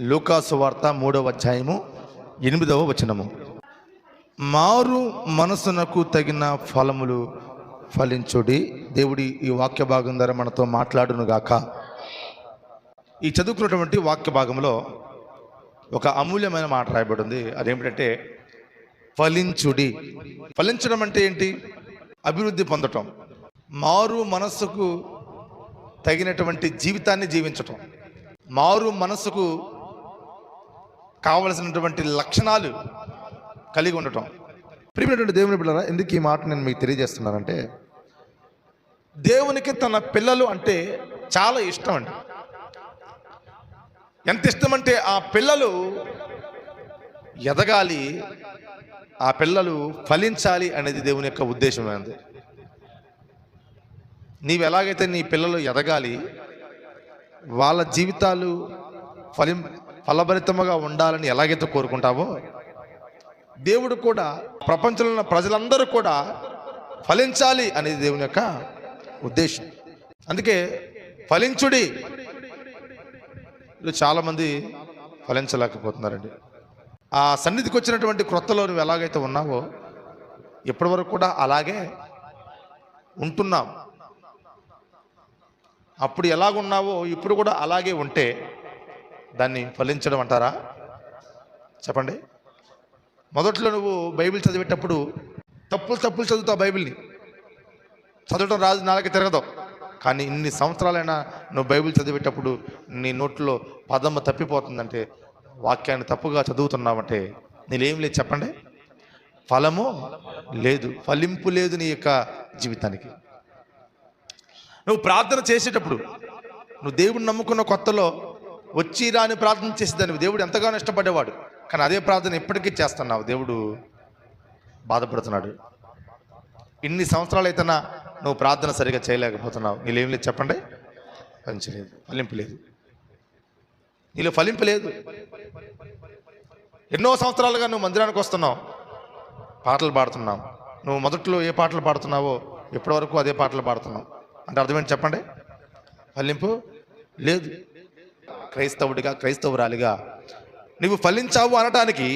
లూకాసు వార్త మూడవ అధ్యాయము ఎనిమిదవ వచనము. మారు మనసునకు తగిన ఫలములు ఫలించుడి. దేవుడి ఈ వాక్య భాగం ద్వారా మనతో మాట్లాడునుగాక ఈ చదువుకున్నటువంటి వాక్య భాగంలో ఒక అమూల్యమైన మాట రాయబడింది. అదేమిటంటే ఫలించుడి. ఫలించడం అంటే ఏంటి? అభివృద్ధి పొందటం. మారు మనస్సుకు తగినటువంటి జీవితాన్ని జీవించటం. మారు మనసుకు కావలసినటువంటి లక్షణాలు కలిగి ఉండటం. ప్రియమైనటువంటి దేవుని పిల్లరా ఎందుకు ఈ మాట నేను మీకు తెలియజేస్తున్నానంటే దేవునికి తన పిల్లలు అంటే చాలా ఇష్టం అండి. ఎంత ఇష్టం అంటే ఆ పిల్లలు ఎదగాలి ఆ పిల్లలు ఫలించాలి అనేది దేవుని యొక్క ఉద్దేశమైనది నీవు ఎలాగైతే నీ పిల్లలు ఎదగాలి వాళ్ళ జీవితాలు ఫలిం ఫలభరితముగా ఉండాలని ఎలాగైతే కోరుకుంటావో దేవుడు కూడా ప్రపంచంలో ఉన్న ప్రజలందరూ కూడా ఫలించాలి అనేది దేవుని యొక్క ఉద్దేశం. అందుకే ఫలించుడి. చాలామంది ఫలించలేకపోతున్నారండి. ఆ సన్నిధికి వచ్చినటువంటి క్రొత్తలో నువ్వు ఎలాగైతే ఉన్నావో ఇప్పటి వరకు కూడా అలాగే ఉంటున్నాం అప్పుడు ఎలాగున్నావో ఇప్పుడు కూడా అలాగే ఉంటే దాన్ని ఫలించడం అంటారా? చెప్పండి. మొదట్లో నువ్వు బైబిల్ చదివేటప్పుడు తప్పులు తప్పులు చదువుతావు బైబిల్ని. చదవటం రాజు నాలుగు తిరగదు. కానీ ఇన్ని సంవత్సరాలైనా నువ్వు బైబిల్ చదివేటప్పుడు నీ నోట్లో పదమ్మ తప్పిపోతుందంటే వాక్యాన్ని తప్పుగా చదువుతున్నావంటే నీలేం లేదు చెప్పండి. ఫలము లేదు ఫలింపు లేదు నీ యొక్క జీవితానికి. నువ్వు ప్రార్థన చేసేటప్పుడు నువ్వు దేవుడిని నమ్ముకున్న కొత్తలో వచ్చి రాని ప్రార్థన చేసేదాన్ని దేవుడు ఎంతగానో ఇష్టపడేవాడు. కానీ అదే ప్రార్థన ఇప్పటికీ చేస్తున్నావు. దేవుడు బాధపడుతున్నాడు. ఇన్ని సంవత్సరాలు అయితేనా నువ్వు ప్రార్థన సరిగా చేయలేకపోతున్నావు? నీళ్ళు లేదు చెప్పండి. ఫలించలేదు ఫలింపు లేదు. నీలో ఫలింపు లేదు. ఎన్నో సంవత్సరాలుగా నువ్వు మందిరానికి వస్తున్నావు. పాటలు పాడుతున్నావు. నువ్వు మొదట్లో ఏ పాటలు పాడుతున్నావో ఇప్పటివరకు అదే పాటలు పాడుతున్నావు. అంటే అర్థమేంటి చెప్పండి? ఫలింపు లేదు. క్రైస్తవుడిగా క్రైస్తవురాలిగా నువ్వు ఫలించావు అనటానికి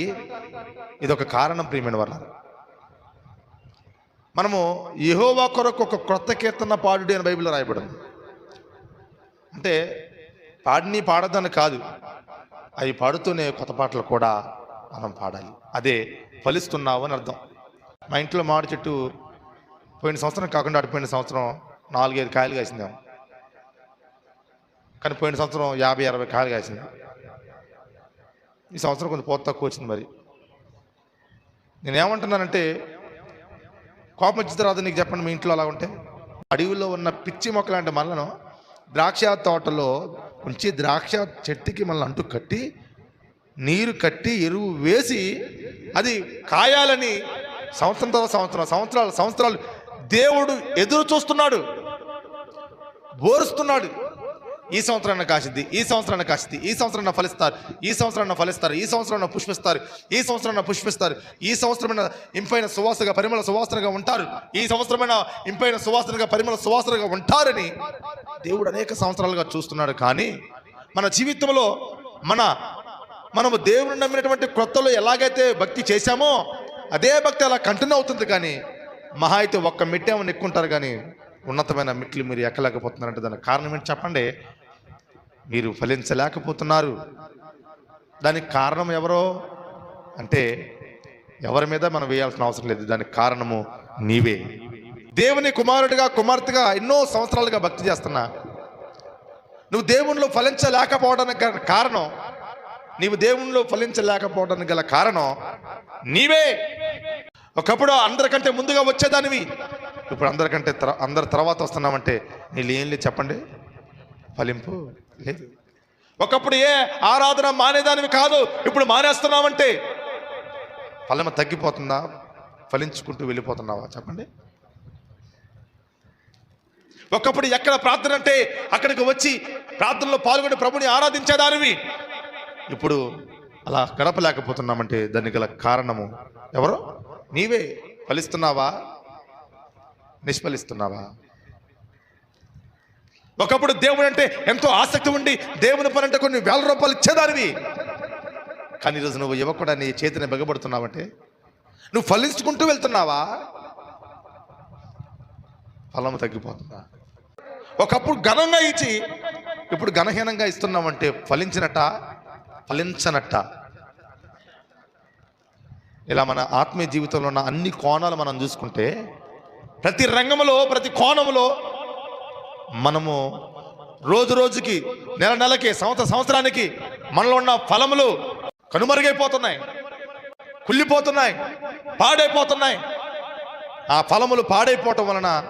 ఇది ఒక కారణం ప్రియమైన వల్ల మనము యహోవా కొరకు ఒక క్రొత్త కీర్తన పాడుడి అని బైబిల్లో రాయబడింది. అంటే పాడిని పాడదని కాదు అవి పాడుతూనే కొత్త పాటలు కూడా మనం పాడాలి. అదే ఫలిస్తున్నావు అని అర్థం. మా ఇంట్లో మామిడి చెట్టు పోయిన సంవత్సరం కాకుండా అడిపోయిన సంవత్సరం నాలుగైదు కాయలు కాసింది కానీ పోయిన సంవత్సరం యాభై అరవై కాయలు కాసింది. ఈ సంవత్సరం కొంచెం పోత తక్కువ వచ్చింది మరి. నేనేమంటున్నానంటే కోపం వచ్చిన తర్వాత నీకు చెప్పండి మీ ఇంట్లో అలా ఉంటే. అడవిలో ఉన్న పిచ్చి మొక్క లాంటి మళ్ళను ద్రాక్ష తోటలో ఉంచి ద్రాక్ష చెట్టుకి మనల్ని అంటూ కట్టి నీరు కట్టి ఎరువు వేసి అది కాయాలని సంవత్సరం తర్వాత సంవత్సరం సంవత్సరాలు సంవత్సరాలు దేవుడు ఎదురు చూస్తున్నాడు బోరుస్తున్నాడు. ఈ సంవత్సరాన్ని కాసిద్ది ఈ సంవత్సరాన్ని కాసిద్ది ఈ సంవత్సరాన్ని ఫలిస్తారు ఈ సంవత్సరాన్ని ఫలిస్తారు ఈ సంవత్సరాన్ని పుష్పిస్తారు ఈ సంవత్సరాన్ని పుష్పిస్తారు ఈ సంవత్సరమైన ఇంపైన సువాసగా పరిమళ సువాసనగా ఉంటారు. ఈ సంవత్సరమైన ఇంపైన సువాసనగా పరిమళ సువాసనగా ఉంటారని దేవుడు అనేక సంవత్సరాలుగా చూస్తున్నాడు. కానీ మన జీవితంలో మన మనము దేవుని నమ్మినటువంటి క్రొత్తలో ఎలాగైతే భక్తి చేశామో అదే భక్తి అలా కంటిన్యూ అవుతుంది. కానీ మహా అయితే ఒక్క మిట్టేమో నెక్కుంటారు. కానీ ఉన్నతమైన మెట్లు మీరు ఎక్కలేకపోతున్నారంటే దానికి కారణం ఏంటి చెప్పండి? మీరు ఫలించలేకపోతున్నారు. దానికి కారణం ఎవరో? అంటే ఎవరి మీద మనం వేయాల్సిన అవసరం లేదు. దానికి కారణము నీవే. దేవుని కుమారుడిగా కుమార్తెగా ఎన్నో సంవత్సరాలుగా భక్తి చేస్తున్నా. నువ్వు దేవుణ్ణిలో ఫలించలేకపోవడానికి కారణం నీవు దేవుణ్ణిలో ఫలించలేకపోవడానికి గల కారణం నీవే. ఒకప్పుడు అందరికంటే ముందుగా వచ్చేదానివి. ఇప్పుడు అందరికంటే తర- అందరి తర్వాత వస్తున్నామంటే నీళ్ళు ఏం లేదు చెప్పండి. ఫలింపు లేదు. ఒకప్పుడు ఏ ఆరాధన మానేదానివి కాదు ఇప్పుడు మానేస్తున్నామంటే ఫలం తగ్గిపోతుందా? ఫలించుకుంటూ వెళ్ళిపోతున్నావా? చెప్పండి. ఒకప్పుడు ఎక్కడ ప్రార్థన అంటే అక్కడికి వచ్చి ప్రార్థనలో పాల్గొని ప్రభుని ఆరాధించేదానివి. ఇప్పుడు అలా గడపలేకపోతున్నామంటే దానికి గల కారణము ఎవరు? నీవే. ఫలిస్తున్నావా? నిష్ఫలిస్తున్నావా? ఒకప్పుడు దేవుడు అంటే ఎంతో ఆసక్తి ఉండి దేవుని పని అంటే కొన్ని వేల రూపాయలు ఇచ్చేదానివి. కానీ ఈరోజు నువ్వు యువకుడు నీ చేతిని బిగబడుతున్నావంటే? నువ్వు ఫలించుకుంటూ వెళ్తున్నావా? ఫలము తగ్గిపోతుందా? ఒకప్పుడు ఘనంగా ఇచ్చి ఇప్పుడు ఘనహీనంగా ఇస్తున్నామంటే ఫలించినట్ట? ఫలించనట్ట? ఇలా మన ఆత్మీయ జీవితంలో ఉన్న అన్ని కోణాలు మనం చూసుకుంటే ప్రతి రంగంలో ప్రతి కోణంలో మనము రోజు రోజుకి నెల నెలకి సంవత్సర సంవత్సరానికి మనలో ఉన్న ఫలములు కనుమరుగైపోతున్నాయి. కుళ్ళిపోతున్నాయి. పాడైపోతున్నాయి. ఆ ఫలములు పాడైపోవటం వలన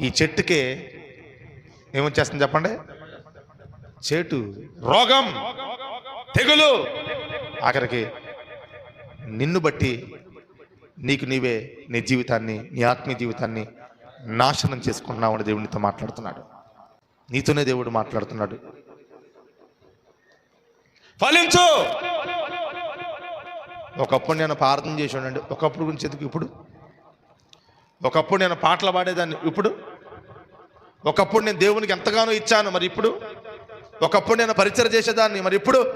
ఈ చెట్టుకే ఏమొచ్చేస్తుంది చెప్పండి? చేటు రోగం తెగులు. ఆఖరికి నిన్ను బట్టి నీకు నీవే నీ జీవితాన్ని నీ ఆత్మీయ జీవితాన్ని నాశనం చేసుకున్నావు అని దేవునితో మాట్లాడుతున్నాడు. నీతోనే దేవుడు మాట్లాడుతున్నాడు. ఫలించు! ఒకప్పుడు నేను ప్రార్థన చేసి ఉండండి ఒకప్పుడు గురించి ఎందుకు ఇప్పుడు? ఒకప్పుడు నేను పాటలు పాడేదాన్ని. ఇప్పుడు? ఒకప్పుడు నేను దేవునికి ఎంతగానో ఇచ్చాను. మరి ఇప్పుడు? ఒకప్పుడు నేను పరిచయం చేసేదాన్ని. మరి ఇప్పుడు?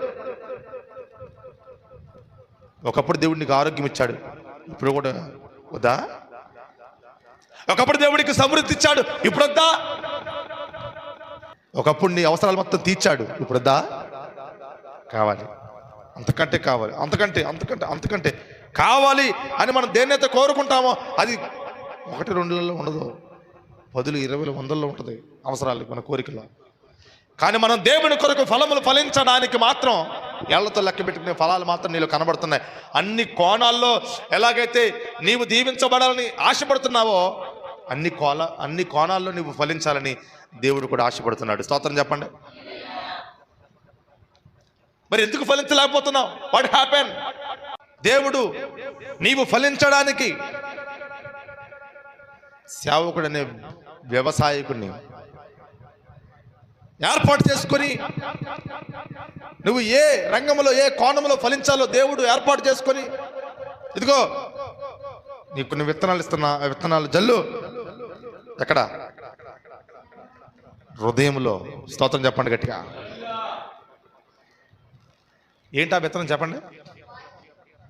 ఒకప్పుడు దేవుడు నీకు ఆరోగ్యం ఇచ్చాడు. ఇప్పుడు కూడా వద్దా? ఒకప్పుడు దేవుడికి సమృద్ధి ఇచ్చాడు ఇప్పుడు వద్దా ఒకప్పుడు నీ అవసరాలు మొత్తం తీర్చాడు ఇప్పుడు వద్దా కావాలి. అంతకంటే కావాలి. అంతకంటే అంతకంటే అంతకంటే కావాలి అని మనం దేన్నైతే కోరుకుంటామో అది ఒకటి రెండులలో ఉండదు. పదులు ఇరవైలు వందల్లో ఉంటుంది అవసరాలు మన కోరికలో. కానీ మనం దేవుని కొరకు ఫలములు ఫలించడానికి మాత్రం ఏళ్ళతో లెక్క పెట్టుకునే ఫలాలు మాత్రం నీలో కనబడుతున్నాయి. అన్ని కోణాల్లో ఎలాగైతే నీవు దీవించబడాలని ఆశపడుతున్నావో అన్ని కోల అన్ని కోణాల్లో నీవు ఫలించాలని దేవుడు కూడా ఆశపడుతున్నాడు. స్తోత్రం చెప్పండి. మరి ఎందుకు ఫలించలేకపోతున్నావు? వాట్ హ్యాపెన్ దేవుడు నీవు ఫలించడానికి సేవకుడనే వ్యవసాయకుడిని ఏర్పాటు చేసుకొని నువ్వు ఏ రంగంలో ఏ కోణంలో ఫలించాలో దేవుడు ఏర్పాటు చేసుకొని ఇదిగో నీకు కొన్ని విత్తనాలు ఇస్తున్నా ఆ విత్తనాలు జల్లు. ఎక్కడ? హృదయంలో. స్తోత్రం చెప్పండి గట్టిగా. ఏంటా విత్తనం చెప్పండి?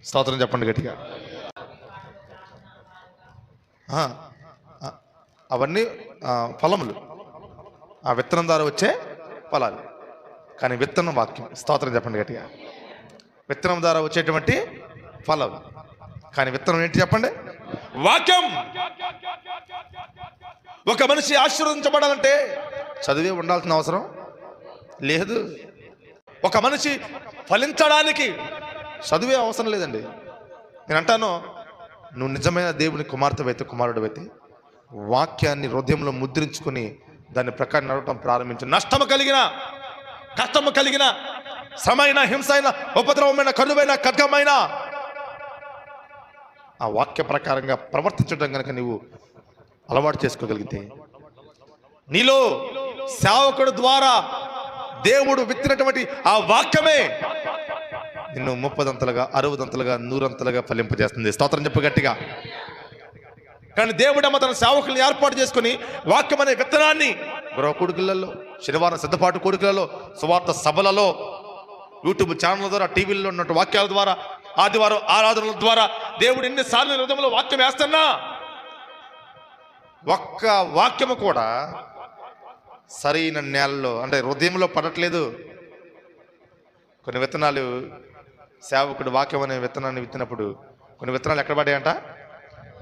స్తోత్రం చెప్పండి గట్టిగా. అవన్నీ ఫలములు. ఆ విత్తనం ద్వారా వచ్చే ఫలాలు. కానీ విత్తనం వాక్యం స్తోత్రం చెప్పండి గట్టిగా. విత్తనం ద్వారా వచ్చేటువంటి ఫలం. కానీ విత్తనం ఏంటి చెప్పండి? వాక్యం. ఒక మనిషి ఆశీర్వదించబడాలంటే చదివే ఉండాల్సిన అవసరం లేదు. ఒక మనిషి ఫలించడానికి చదివే అవసరం లేదండి. నేను అంటాను నువ్వు నిజమైన దేవుని కుమార్తెవైతే కుమారుడు అయితే వాక్యాన్ని హృదయంలో ముద్రించుకొని దాని ప్రకారం నడవటం ప్రారంభించు నష్టము కలిగిన కష్టము కలిగిన శ్రమైన హింస అయిన ఉపద్రవమైన కరువైన ఖడ్గమైన ఆ వాక్య ప్రకారంగా ప్రవర్తించడం కనుక నీవు అలవాటు చేసుకోగలిగితే నీలో సేవకుడు ద్వారా దేవుడు విత్తినటువంటి ఆ వాక్యమే నిన్ను ముప్పదంతలుగా అరవదంతలుగా నూరంతలుగా ఫలింపజేస్తుంది. స్తోత్రం చెప్పు గట్టిగా. కానీ దేవుడమ్మ తన సేవకులను ఏర్పాటు చేసుకుని వాక్యం అనే విత్తనాన్ని గృహ కొడుకులలో శనివారం సిద్ధపాటు కొడుకులలో సువార్త సభలలో యూట్యూబ్ ఛానల్ ద్వారా టీవీల్లో ఉన్నట్టు వాక్యాల ద్వారా ఆదివారం ఆరాధనల ద్వారా దేవుడు ఎన్నిసార్లు హృదయంలో వాక్యం వేస్తున్నా? ఒక్క వాక్యము కూడా సరైన నేలలో అంటే హృదయంలో పడట్లేదు. కొన్ని విత్తనాలు సేవకుడు వాక్యం అనే విత్తనాన్ని విత్తినప్పుడు కొన్ని విత్తనాలు ఎక్కడ పడ్డాయంట?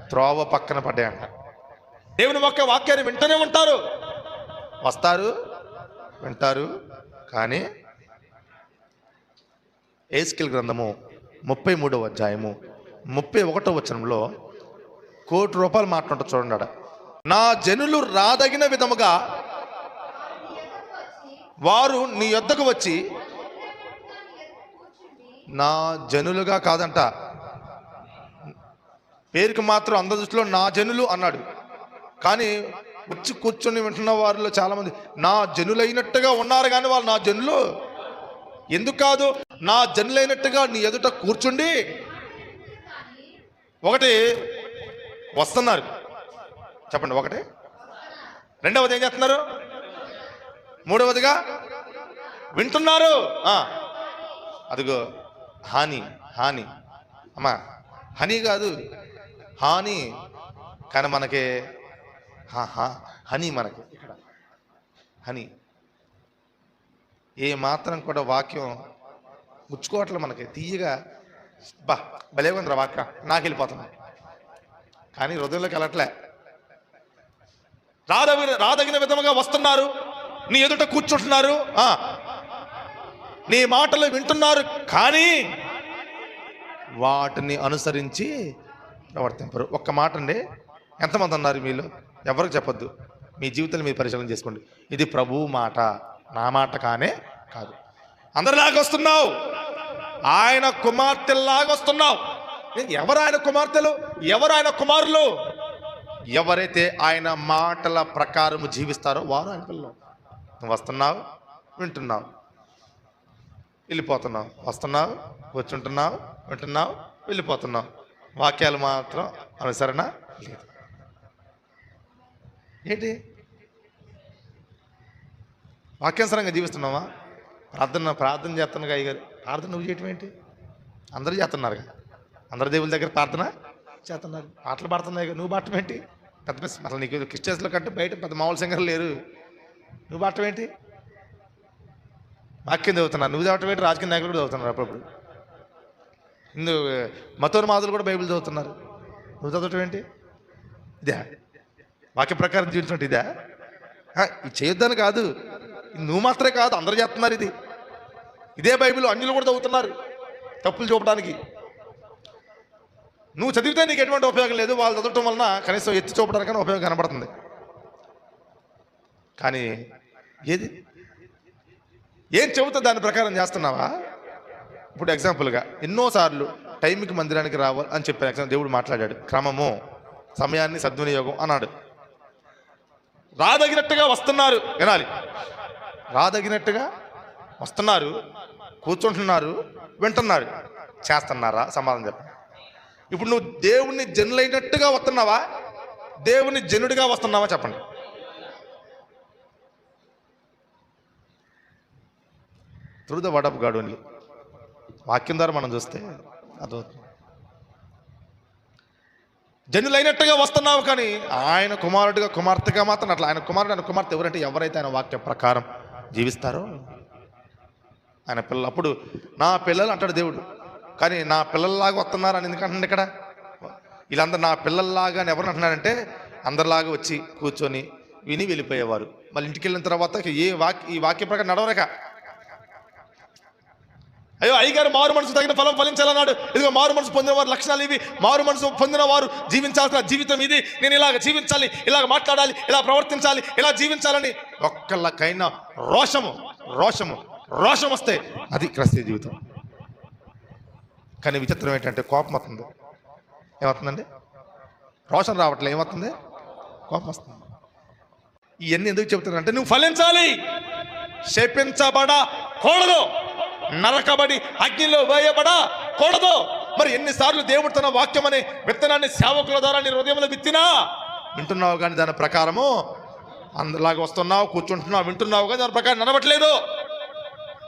త్రోవ పక్కన పడ్డాయంట దేవుని ఒక్క వాక్యాన్ని వింటూనే ఉంటారు వస్తారు వింటారు కానీ ఏస్కిల్ గ్రంథము ముప్పై మూడవ అధ్యాయము ముప్పై ఒకటో వచనంలో కోటి రూపాయలు మాట్లాడుతూ చూడండి. నా జనులు రాదగిన విధముగా వారు నీ యొద్దకు వచ్చి నా జనులుగా కాదంట పేరుకి మాత్రం అందరి దృష్టిలో నా జనులు అన్నాడు. కానీ వచ్చి కూర్చొని వింటున్న వారిలో చాలామంది నా జనులైనట్టుగా ఉన్నారు కానీ వాళ్ళు నా జనులు? ఎందుకు కాదు? నా జనులైనట్టుగా నీ ఎదుట కూర్చుండి. ఒకటి వస్తున్నారు. చెప్పండి ఒకటి. రెండవది ఏం చేస్తున్నారు? మూడవదిగా వింటున్నారు. అదిగో హాని హాని. అమ్మా హనీ కాదు. హాని కానీ మనకి హా, హా, హనీ మనకి ఇక్కడ. హనీ. ఏ మాత్రం కూడా వాక్యం ముచ్చుకోవట్లే మనకి. తీయగా బా భలే ఉందిరా వాక్య నాకు వెళ్ళిపోతుంది. కానీ హృదయంలోకి వెళ్ళట్లే. రాదగిన రాదగిన విధముగా వస్తున్నారు. నీ ఎదుట కూర్చుంటున్నారు. నీ మాటలు వింటున్నారు. కానీ వాటిని అనుసరించి ప్రవర్తింపరు. ఒక్క మాట అండి ఎంతమంది ఉన్నారు మీలో? ఎవరికి చెప్పొద్దు. మీ జీవితాన్ని మీరు పరిశీలన చేసుకోండి. ఇది ప్రభు మాట. నా మాట కానే కాదు. అందరిలాగా వస్తున్నావు ఆయన కుమార్తెలాగా వస్తున్నావు ఎవరు ఆయన కుమార్తెలు? ఎవరు ఆయన కుమారులు? ఎవరైతే ఆయన మాటల ప్రకారం జీవిస్తారో వారు ఆయన పిల్లలు. నువ్వు వస్తున్నావు వింటున్నావు. వెళ్ళిపోతున్నావు. వస్తున్నావు కూర్చుంటున్నావు వింటున్నావు వెళ్ళిపోతున్నావు. వాక్యాలు మాత్రం అనుసరణ లేదు. ఏంటి? వాక్యానుసరంగా జీవిస్తున్నావా? ప్రార్థన ప్రార్థన చేస్తున్నాగా అయ్యగారు ప్రార్థన నువ్వు చేయటం ఏంటి? అందరూ చేస్తున్నారుగా. అందరి దేవుల దగ్గర ప్రార్థన చేస్తున్నారు. పాటలు పాడుతున్నాయి నువ్వు పాడటం ఏంటి? పెద్ద పెద్ద అసలు నీకు క్రిస్టియన్స్లో కంటే బయట పెద్ద మామూలు సింగర్లు లేరు. నువ్వు పాడటం ఏంటి? వాక్యం చదువుతున్నారు. నువ్వు చదవటం ఏంటి? రాజకీయ నాయకులు కూడా చదువుతున్నారు అప్పుడప్పుడు. ఇందు మతోన్మాదులు కూడా బైబిల్ చదువుతున్నారు. నువ్వు చదవటం ఏంటి? ఇదే. వాక్య ప్రకారం జీవించడం ఇదే? ఇది చేయొద్దని కాదు. నువ్వు మాత్రమే కాదు అందరూ చేస్తున్నారు ఇది. ఇదే బైబిల్ అన్యులు కూడా చదువుతున్నారు తప్పులు చూపడానికి. నువ్వు చదివితే నీకు ఎటువంటి ఉపయోగం లేదు. వాళ్ళు చదవటం వలన కనీసం ఎత్తి చూపడానికైనా ఉపయోగం కనబడుతుంది. కానీ ఏది? ఏం చెబుతా దాని ప్రకారం చేస్తున్నావా? ఇప్పుడు ఎగ్జాంపుల్గా ఎన్నోసార్లు టైంకి మందిరానికి రావాలి అని చెప్పాను ఎగ్జాంపుల్ దేవుడు మాట్లాడాడు క్రమము సమయాన్ని సద్వినియోగం అన్నాడు. రాదగినట్టుగా వస్తున్నారు వినాలి. రాదగినట్టుగా వస్తున్నారు కూర్చుంటున్నారు వింటున్నారు. చేస్తున్నారా? సమాధానం చెప్పండి. ఇప్పుడు నువ్వు దేవుణ్ణి జనులైనట్టుగా వస్తున్నావా? దేవుని జనుడిగా వస్తున్నావా చెప్పండి. Through the word of God only వాక్యం ద్వారా మనం చూస్తే అదవుతుంది జనులైనట్టుగా వస్తున్నావు కానీ ఆయన కుమారుడిగా కుమార్తెగా మాత్రం అట్లా ఆయన కుమారుడు ఆయన కుమార్తె ఎవరంటే ఎవరైతే ఆయన వాక్య ప్రకారం జీవిస్తారో ఆయన పిల్లలు. అప్పుడు నా పిల్లలు అంటాడు దేవుడు కానీ నా పిల్లల్లాగా వస్తున్నారు అని ఎందుకంటున్నాడు ఇక్కడ? వీళ్ళందరూ నా పిల్లల్లాగా అని ఎవరు అంటున్నారంటే అందరిలాగా వచ్చి కూర్చొని విని వెళ్ళిపోయేవారు. మళ్ళీ ఇంటికి వెళ్ళిన తర్వాత ఏ వాక్య ఈ వాక్య ప్రకారం నడవరక. అయ్యో అయ్యగారు మారు మనసు తగిన ఫలం ఫలించాలన్నాడు. ఇదిగో మారు మనసు పొందిన వారు లక్షణాలు ఇవి. మారు మనసు పొందిన వారు జీవించాల్సిన జీవితం ఇది. నేను ఇలాగ జీవించాలి ఇలాగ మాట్లాడాలి ఇలా ప్రవర్తించాలి ఇలా జీవించాలని ఒక్కళ్ళకైనా రోషము రోషము రోషం వస్తే అది క్రస్తీ జీవితం. కానీ విచిత్రం ఏంటంటే కోపం వస్తుంది. ఏమవుతుందండి? రోషం రావట్లే ఏమవుతుంది? కోపం వస్తుంది. ఇవన్నీ ఎందుకు చెబుతున్నారంటే నువ్వు ఫలించాలి. శపించబడకూడదు నరకబడి అగ్నిలో వేయబడ కూడదు. మరి ఎన్నిసార్లు దేవుడు తన వాక్యం అనే విత్తనాన్ని సేవకుల ద్వారా నీ హృదయంలో విత్తినా? వింటున్నావు కానీ దాని ప్రకారము అందరిలాగా వస్తున్నావు కూర్చుంటున్నావు వింటున్నావు కానీ దాని ప్రకారం నడవట్లేదు.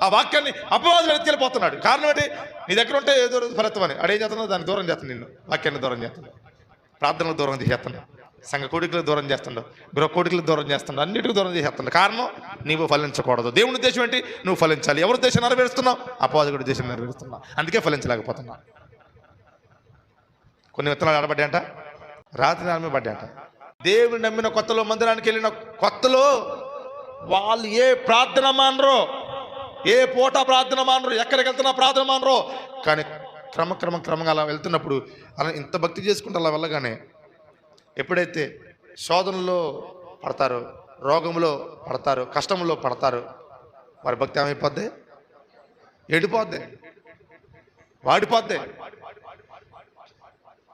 ఆ వాక్యాన్ని అపవాదులు ఎత్తుకెళ్ళిపోతున్నాడు కారణం ఏంటి? నీ దగ్గర ఉంటే ఏదో ఫలితం అని. అడే చేస్తున్నావు? దాన్ని దూరం చేస్తాను నిన్ను. వాక్యాన్ని దూరం చేస్తున్నావు. ప్రార్థనలు దూరం చేస్తున్నావు. సంఘ కోడికలు దూరం చేస్తుండవు గృహ కోడికలు దూరం చేస్తుండవు అన్నిటికీ దూరం చేసేస్తుండవు. కారణం నీవు ఫలించకూడదు. దేవుని ఉద్దేశం ఏంటి? నువ్వు ఫలించాలి. ఎవరి దేశం నెరవేరుస్తున్నావు? అపవాదకుడి దేశం నెరవేరుస్తున్నావు. అందుకే ఫలించలేకపోతున్నావు. కొన్ని విత్తనాలు ఆడబడ్డాయంట? రాత్రి నమ్మి పడ్డాయంట. దేవుని నమ్మిన కొత్తలో మందిరానికి వెళ్ళిన కొత్తలో వాళ్ళు ఏ ప్రార్థన మానరో ఏ పూట ప్రార్థన మానరు ఎక్కడికి వెళ్తున్నా ప్రార్థన మానరో కానీ క్రమక్రమ క్రమంగా అలా వెళ్తున్నప్పుడు అలా ఇంత భక్తి చేసుకుంటే అలా వెళ్ళగానే ఎప్పుడైతే శోధనలో పడతారు రోగంలో పడతారు కష్టంలో పడతారు వారి భక్తి ఏమైపోద్ది? ఎడిపోద్ది వాడిపోద్ది?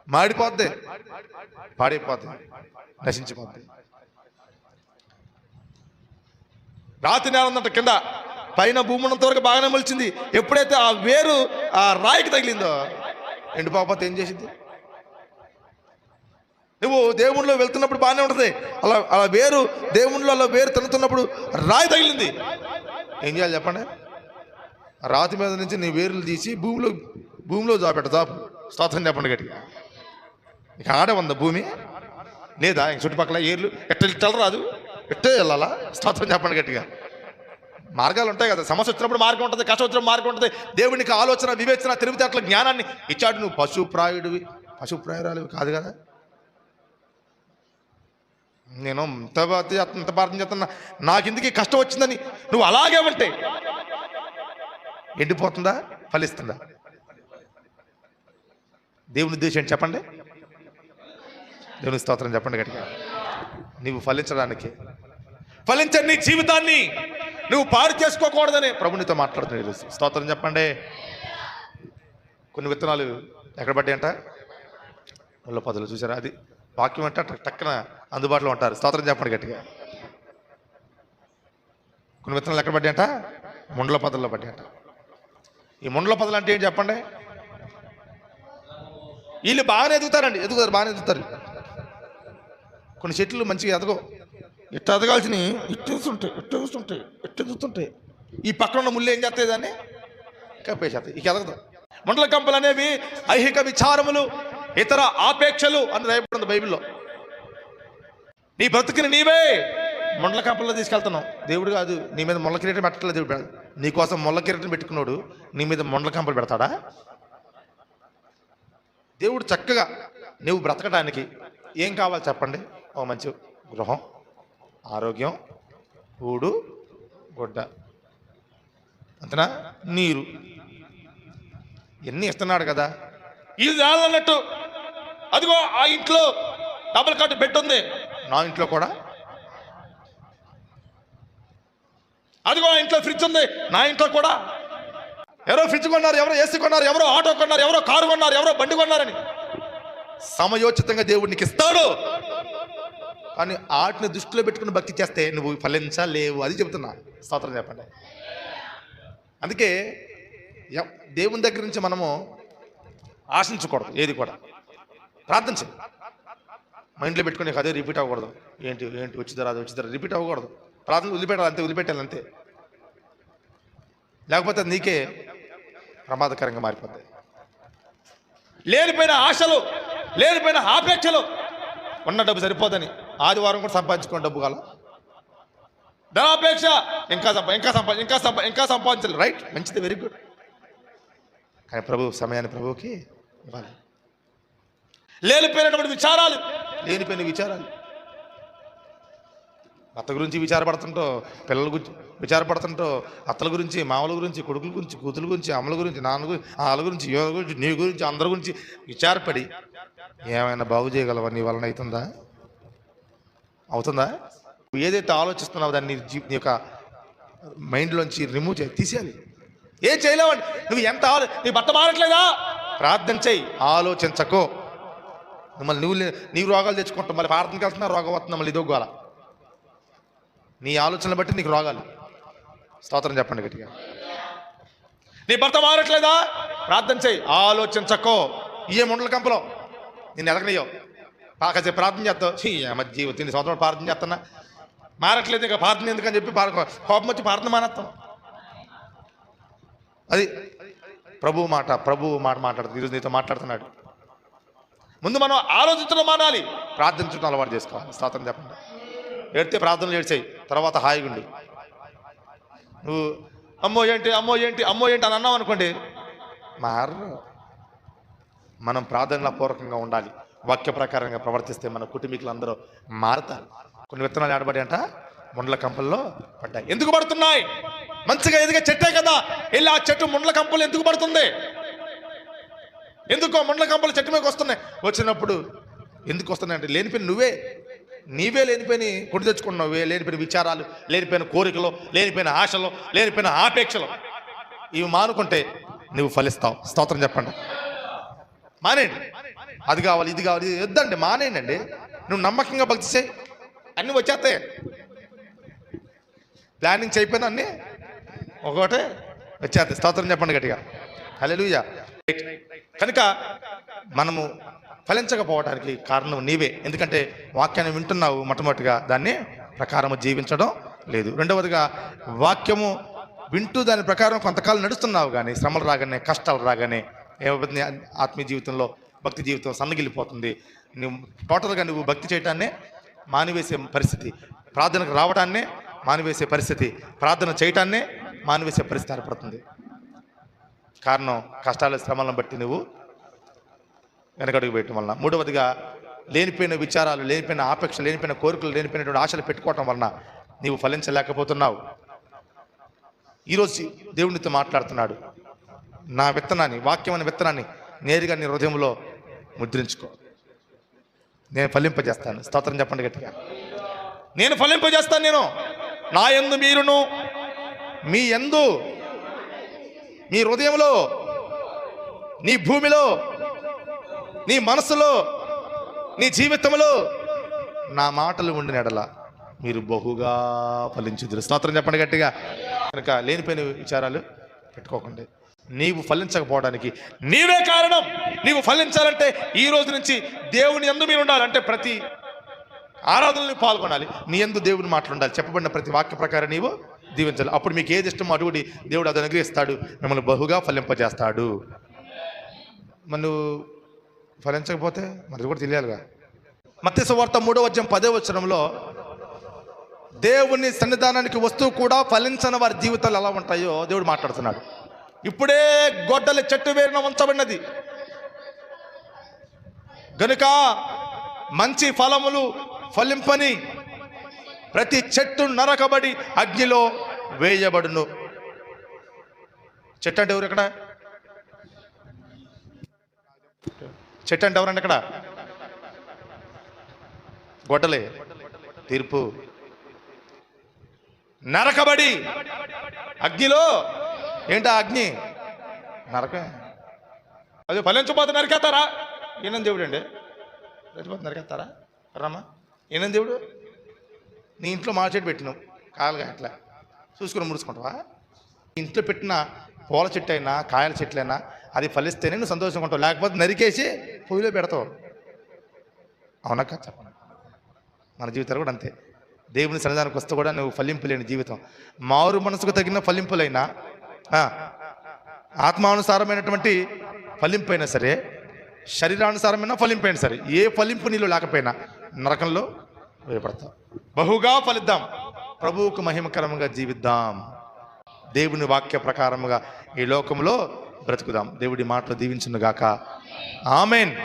మాడిపోద్ది? పాడైపోద్ది? నశించిపోద్ది? రాతి నేలందంట కింద పైన భూమి ఉన్నంత వరకు బాగానే మలిచింది. ఎప్పుడైతే ఆ వేరు ఆ రాయికి తగిలిందో ఎండిపోకపోతే ఏం చేసింది నువ్వు దేవుణ్ణిలో వెళ్తున్నప్పుడు బాగానే ఉంటుంది. అలా అలా వేరు దేవుణ్ణిలో అలా వేరు తిన్నుతున్నప్పుడు రాయి తగిలింది. ఏం చేయాలి చెప్పండి? రాతి మీద నుంచి నీ వేర్లు తీసి భూమిలో భూమిలో జాపెట్ట జాపు స్తోత్రం చెప్పండి గట్టిగా. ఇక ఆడే ఉందా భూమి. లేదా ఇంక చుట్టుపక్కల ఏర్లు. ఎట్ట తెల్లరాదు ఎట్టే వెళ్ళాలా? స్తోత్రం చెప్పండి గట్టిగా. మార్గాలు ఉంటాయి కదా. సమస్య వచ్చినప్పుడు మార్గం ఉంటుంది కష్టం వచ్చినప్పుడు మార్గం ఉంటుంది. దేవునికి ఆలోచన వివేచన తెలివితేటల జ్ఞానాన్ని ఇచ్చాడు నువ్వు. పశుప్రాయుడివి. పశుప్రాయురాలివి కాదు కదా. నేను ఇంత బాధ చేస్తున్నా ఇంత ప్రార్థన చేస్తున్నా. నాకు కష్టం వచ్చిందని? నువ్వు అలాగే ఉంటే. ఎండిపోతుందా? ఫలిస్తుందా? దేవుని ఉద్దేశం చెప్పండి? దేవుని స్తోత్రం చెప్పండి గట్టిగా. నువ్వు ఫలించడానికి. ఫలించని నీ జీవితాన్ని నువ్వు పాడు చేసుకోకూడదని ప్రభునితో మాట్లాడుతున్నాడు ఈరోజు. స్తోత్రం చెప్పండి. కొన్ని విత్తనాలు ఎక్కడ పడ్డాయంట? ముళ్ళ పదులు చూసారా? అది వాక్యం అంటే టక్కన అందుబాటులో ఉంటారు. స్తోత్రం చెప్పండి గట్టిగా. కొన్ని విత్తనాలు ఎక్కడ పడ్డాయంట? ముండల పదల్లో పడ్డాయంట. ఈ ముండల పదలు అంటే ఏంటి చెప్పండి? వీళ్ళు బాగానే ఎదుగుతారండి. ఎదుగుతారు బాగానే ఎదుగుతారు. కొన్ని చెట్లు మంచిగా ఎదగో ఇట్ట ఎదగాల్సినవి ఇట్ట ఎదుగుతుంటాయి ఇట్ట ఎదుగుతుంటాయి ఇట్ట ఎదుగుతుంటాయి. ఈ పక్కన ఉన్న ముళ్ళు ఏం చేస్తాయి దాన్ని? కప్పేసేస్తాయి. ఇక ఎదగదు. మండల కంపలు అనేవి ఐహిక విచారములు ఇతర ఆపేక్షలు అని రాయబడింది బైబిల్లో. నీ బ్రతుకుని నీవే మొండల కంపల్లో తీసుకెళ్తున్నావు. దేవుడు కాదు నీ మీద మొల్ల కిరీటం పెట్టలేదు దేవుడు నీ కోసం మొల్ల కిరీటం పెట్టుకున్నాడు నీ మీద మొండల కంపలు పెడతాడా? దేవుడు చక్కగా నువ్వు బ్రతకడానికి ఏం కావాలి చెప్పండి? ఓ మంచి గృహం ఆరోగ్యం ఊడు గుడ్డ. అంతనా? నీరు. ఎన్ని ఇస్తున్నాడు కదా? ఇది చాలన్నట్టు అదిగో ఆ ఇంట్లో డబుల్ కట్ బెడ్ ఉంది. నా ఇంట్లో కూడా? అదిగో ఆ ఇంట్లో ఫ్రిడ్జ్ ఉంది. నా ఇంట్లో కూడా. ఎవరో ఫ్రిడ్జ్ కొన్నారు ఎవరో ఏసీ కొన్నారు ఎవరో ఆటో కొన్నారు ఎవరో కారు కొన్నారు ఎవరో బండి కొన్నారని. సమయోచితంగా దేవుడు నీకు ఇస్తాడు. కానీ ఆటిని దృష్టిలో పెట్టుకుని భక్తి చేస్తే నువ్వు ఫలించలేవు. అది చెబుతున్నా స్తోత్రం చెప్పండి. అందుకే దేవుని దగ్గర నుంచి మనము ఆశించకూడదు. ఏది కూడా. ప్రార్థించు మైండ్లో పెట్టుకుని అదే రిపీట్ అవ్వకూడదు. ఏంటి ఏంటి వచ్చిద్దరా అది వచ్చిద్దరా రిపీట్ అవ్వకూడదు. ప్రార్థన వదిలిపెట్టాలి అంతే వదిలిపెట్టాలి అంతే. లేకపోతే అది నీకే ప్రమాదకరంగా మారిపోతాయి లేనిపోయిన ఆశలు లేనిపోయిన ఆపేక్షలు ఉన్న డబ్బు సరిపోదని ఆదివారం కూడా సంపాదించుకోండి డబ్బు కాల. ధనాపేక్ష ఇంకా సంపా ఇంకా సంపా ఇంకా సంపా ఇంకా సంపాదించాలి. రైట్ మంచిది వెరీ గుడ్ కానీ ప్రభు సమయాన్ని ప్రభువుకి ఇవ్వాలి. లేనిపోయినటువంటి విచారాలు. లేనిపోయిన విచారాలు. అత్త గురించి విచారపడుతుంటో పిల్లల గురించి విచారపడుతుంటో అత్తల గురించి మామల గురించి కొడుకుల గురించి కూతుల గురించి అమ్మల గురించి నాన్న గురించి వాళ్ళ గురించి యువ గురించి నీ గురించి అందరి గురించి విచారపడి ఏమైనా బాగు చేయగలవా? నీ వలన అవుతుందా? అవుతుందా? నువ్వు ఏదైతే ఆలోచిస్తున్నావు దాన్ని నీ యొక్క మైండ్లోంచి రిమూవ్ చేయి తీసేయాలి. ఏం చేయలేవండి. నువ్వు ఎంత ఆలో నీ భర్త మారట్లేదా? ప్రార్థన చేయి ఆలోచించకో. మళ్ళీ నువ్వు నీవు రోగాలు తెచ్చుకుంటావు మళ్ళీ ప్రార్థనకి వెళ్తున్నా రోగం వస్తుంది మళ్ళీ ఇదోగోల నీ ఆలోచనలు బట్టి నీకు రోగాలు. స్తోత్రం చెప్పండి గట్టిగా. నీ భర్త మారట్లేదా? ప్రార్థన చేయి. ఆలోచించకో. ఏ ముండల కంపలో. నేను ఎదగనియో కాసేపు ప్రార్థన చేస్తావు. ఏమ జీవితం ఇన్ని సంవత్సరాలు ప్రార్థన చేస్తున్నా. మారట్లేదు ఇక ప్రార్థన ఎందుకని చెప్పి కోపం వచ్చి ప్రార్థన మానేస్తాం అది ప్రభువు మాట ప్రభువు మాట మాట్లాడుతుంది. ఈరోజు నీతో మాట్లాడుతున్నాడు. ముందు మనం ఆలోచించడం మానాలి ప్రార్థించడం అలవాటు చేసుకోవాలి స్తోత్రం చెప్పండి. ఏడితే ప్రార్థనలు ఏడ్చాయి. తర్వాత హాయిగుండు నువ్వు అమ్మో ఏంటి అమ్మో ఏంటి అమ్మో ఏంటి అని అన్నావు అనుకోండి మారు మనం ప్రార్థనల పూర్వకంగా ఉండాలి. వాక్య ప్రకారంగా ప్రవర్తిస్తే మన కుటుంబీకులు అందరూ మారతారు. కొన్ని విత్తనాలు ఆడబడి అంట ముండ్ల కంపల్లో పడ్డాయి. ఎందుకు పడుతున్నాయి? మంచిగా ఎదిగే చెట్టే కదా. వెళ్ళి ఆ చెట్టు ముండ్ల కంపలు ఎందుకు పడుతుంది? ఎందుకో మండల కంపలు చెట్టు మీదకి వస్తున్నాయి. వచ్చినప్పుడు ఎందుకు వస్తున్నాయి అంటే లేనిపోయిన నువ్వే. నీవే లేనిపోయిన కొడి తెచ్చుకున్నావే లేనిపోయిన విచారాలు లేనిపోయిన కోరికలు లేనిపోయిన ఆశలు లేనిపోయిన ఆపేక్షలు. ఇవి మానుకుంటే నువ్వు ఫలిస్తావు. స్తోత్రం చెప్పండి. మానేయండి. అది కావాలి ఇది కావాలి ఇది వద్దండి మానేయండి. నువ్వు నమ్మకంగా భక్తి చేయి. అన్నీ వచ్చేస్తాయి. ప్లానింగ్ చేయకపోయినా అన్నీ? ఒకటే. వచ్చేస్తాయి. స్తోత్రం చెప్పండి గట్టిగా. హలో కనుక మనము ఫలించకపోవడానికి కారణం నీవే. ఎందుకంటే వాక్యాన్ని వింటున్నావు మొట్టమొదటిగా దాన్ని ప్రకారము జీవించడం లేదు. రెండవదిగా వాక్యము వింటూ దాని ప్రకారం కొంతకాలం నడుస్తున్నావు కానీ శ్రమలు రాగానే కష్టాలు రాగానే ఏమవుతుంది ఆత్మీయ జీవితంలో భక్తి జీవితం సన్నగిల్లిపోతుంది నువ్వు టోటల్గా నువ్వు భక్తి చేయటాన్నే మానివేసే పరిస్థితి. ప్రార్థనకు రావడాన్నే మానివేసే పరిస్థితి. ప్రార్థన చేయటాన్నే మానివేసే పరిస్థితి ఏర్పడుతుంది. కారణం కష్టాల శ్రమలను బట్టి నువ్వు వెనకడుగు పెట్టడం వలన. మూడవదిగా లేనిపోయిన విచారాలు లేనిపోయిన ఆపేక్ష లేనిపోయిన కోరికలు లేనిపోయినటువంటి ఆశలు పెట్టుకోవటం వలన నీవు ఫలించలేకపోతున్నావు. ఈరోజు దేవునితో మాట్లాడుతున్నాడు. నా విత్తనాన్ని వాక్యం అనే విత్తనాన్ని నేరుగా నీ హృదయంలో ముద్రించుకో. నేను ఫలింపజేస్తాను. స్తోత్రం చెప్పండి గట్టిగా. నేను ఫలింపజేస్తాను నేను. నా ఎందు మీరును. మీ ఎందు నీ హృదయంలో నీ భూమిలో నీ మనసులో నీ జీవితంలో నా మాటలు ఉండిన ఎడల మీరు బహుగా ఫలించుదురు. స్తోత్రం చెప్పండి గట్టిగా. కనుక లేనిపోయిన విచారాలు పెట్టుకోకండి. నీవు ఫలించకపోవడానికి నీవే కారణం. నీవు ఫలించాలంటే ఈ రోజు నుంచి దేవుని ఎందు మీరు ఉండాలంటే ప్రతి ఆరాధనలు పాల్గొనాలి. నీ ఎందు దేవుని మాటలు ఉండాలి. చెప్పబడిన ప్రతి వాక్య ప్రకారం నీవు దీవించాలి. అప్పుడు మీకు ఏది ఇష్టమో అటువంటి దేవుడు అది అనుగ్రహిస్తాడు. మిమ్మల్ని బహుగా ఫలింపజేస్తాడు. మరి ఫలించకపోతే మరి కూడా తెలియాలిగా. మత్స్య వార్త మూడో వచ్చం పదే వచ్చరంలో దేవుని సన్నిధానానికి వస్తూ కూడా ఫలించని వారి జీవితాలు ఎలా ఉంటాయో దేవుడు మాట్లాడుతున్నాడు. ఇప్పుడే గొడ్డలి చెట్టు వేరున ఉంచబడినది. గనుక మంచి ఫలములు ఫలింపని ప్రతి చెట్టు నరకబడి అగ్నిలో వేయబడును. చెట్టు అంటే ఎవరు ఇక్కడ? చెట్టు అంటే ఎవరండి ఇక్కడ? గొడ్డలే. తీర్పు. నరకబడి అగ్నిలో. ఏంటా అగ్ని? నరకమే. అది ఫలించబోతే నరికేస్తారా? ఈయన దేవుడు అండి ఫలించబోతే నరికేస్తారా? రమ్మా. ఈయన దేవుడు నీ ఇంట్లో మా చెట్టు పెట్టినావు. కాయలుగా అట్లా. చూసుకుని ముడుచుకుంటావా? ఇంట్లో పెట్టిన పూల చెట్టు అయినా కాయల చెట్లు అయినా అది ఫలిస్తేనే నువ్వు సంతోషంగా ఉంటావు. లేకపోతే నరికేసి పొయ్యిలో పెడతావు. అవునా కాదు చెప్పండి మన జీవితాలు కూడా అంతే. దేవుని సన్నిధానికి వస్తే కూడా నువ్వు ఫలింపులేని జీవితం. మారు మనసుకు తగిన ఫలింపులైనా ఆత్మానుసారమైనటువంటి ఫలింపు అయినా సరే శరీరానుసారమైన ఫలింపైనా సరే ఏ ఫలింపు నీళ్ళు లేకపోయినా నరకంలో భయపడతాం బహుగా ఫలిద్దాం. ప్రభువుకు మహిమకరంగా జీవిద్దాం. దేవుని వాక్య ప్రకారముగా ఈ లోకంలో బ్రతుకుదాం. దేవుడి మాటలు దీవించును గాక ఆమెన్.